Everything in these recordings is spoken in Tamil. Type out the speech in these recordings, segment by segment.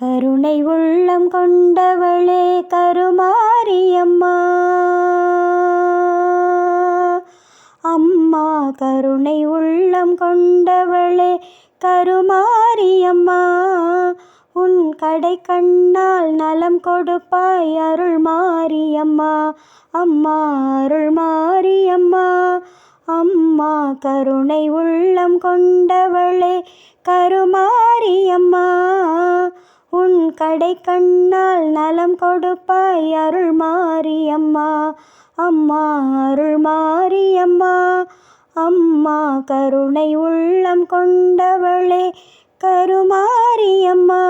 கருணை உள்ளம் கொண்டவளே கருமாரியம்மா. அம்மா கருணை உள்ளம் கொண்டவளே கருமாரியம்மா. உன் கடை கண்ணால் நலம் கொடுப்பாய் அருள் மாரியம்மா அம்மா அருள் மாரியம்மா அம்மா கருணை உள்ளம் கொண்டவளே கருமாரியம்மா. உன் கடை கண்ணால் நலம் கொடுப்பாய் அருள் மாரியம்மா. அம்மா அருள் மாரியம்மா. அம்மா கருணை உள்ளம் கொண்டவளே கருமாரியம்மா.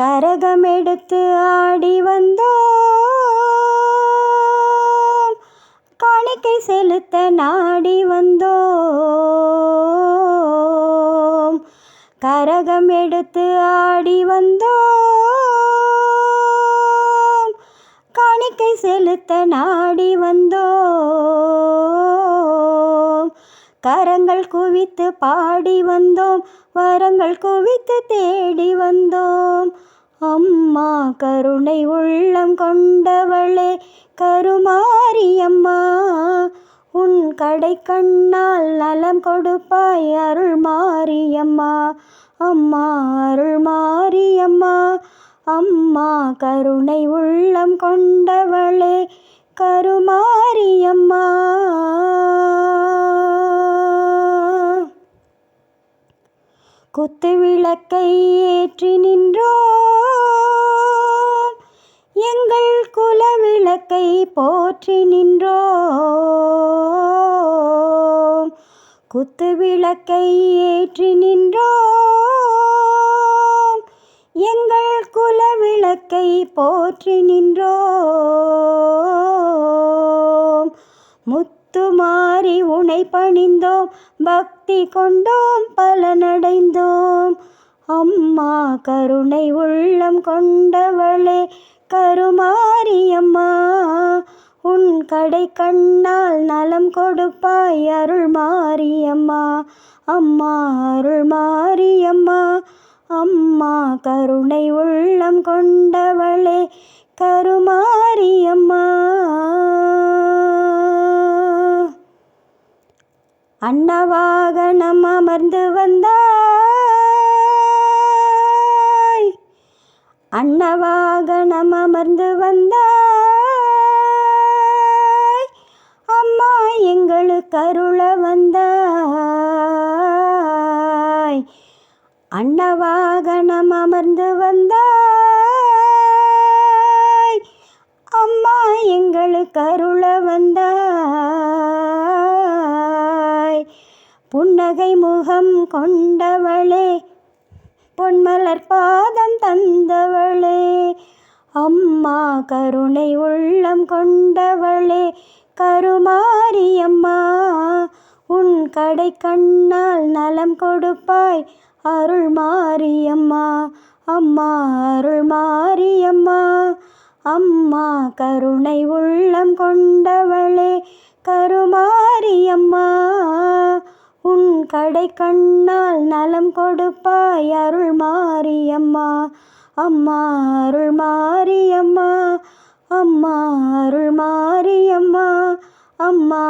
கரகமெடுத்து ஆடி வந்தோம். காணிக்கை செலுத்த நாடி வந்தோம். கரகம் எடுத்து ஆடி வந்தோம். காணிக்கை செலுத்த நாடி வந்தோம். கரங்கள் குவித்து பாடி வந்தோம். வரங்கள் குவித்து தேடி வந்தோம். அம்மா கருணை உள்ளம் கொண்டவளே கருமாரியம்மா. கடை கண்ணால் நலம் கொடுப்பாய் அருள் மாரியம்மா அம்மா அருள் மாரியம்மா அம்மா கருணை உள்ளம் கொண்டவளே கருமாரியம்மா. குத்து விளக்கை ஏற்றி நின்றோம். எங்கள் குல விளக்கை போற்றி நின்றோம். குத்து விளக்கை ஏற்றி நின்றோம். எங்கள் குல விளக்கை போற்றி நின்றோம். முத்துமாறி உனை பணிந்தோம். பக்தி கொண்டோம். பலனடைந்தோம். அம்மா கருணை உள்ளம் கொண்டவளே. கருமாரியம்மா உன் கடை கண்ணால் நலம் கொடுப்பாய் அருள் மாரியம்மா. அம்மா அருள் மாரியம்மா. அம்மா கருணை உள்ளம் கொண்டவளே கருமாரியம்மா. அன்னவாகனம் அமர்ந்து வந்தாய். அன்னவாகனம் அமர்ந்து வந்தாய். எங்களுக்கு அருள வந்தாய். அன்னவாகனம் அமர்ந்து வந்தாய். அம்மா எங்களுக்கு அருள வந்தாய். புன்னகை முகம் கொண்டவளே பொன்மலர் பாதம் தந்தவளே அம்மா கருணை உள்ளம் கொண்டவளே கருமாரியம்மா உன் கடை கண்ணால் நலம் கொடுப்பாய் அருள் மாரியம்மா அம்மா அருள் மாரியம்மா அம்மா கருணை உள்ளம் கொண்டவளே கருமாரியம்மா. உன் கடை கண்ணால் நலம் கொடுப்பாய் அருள் மாரியம்மா அம்மா அருள் அம்மா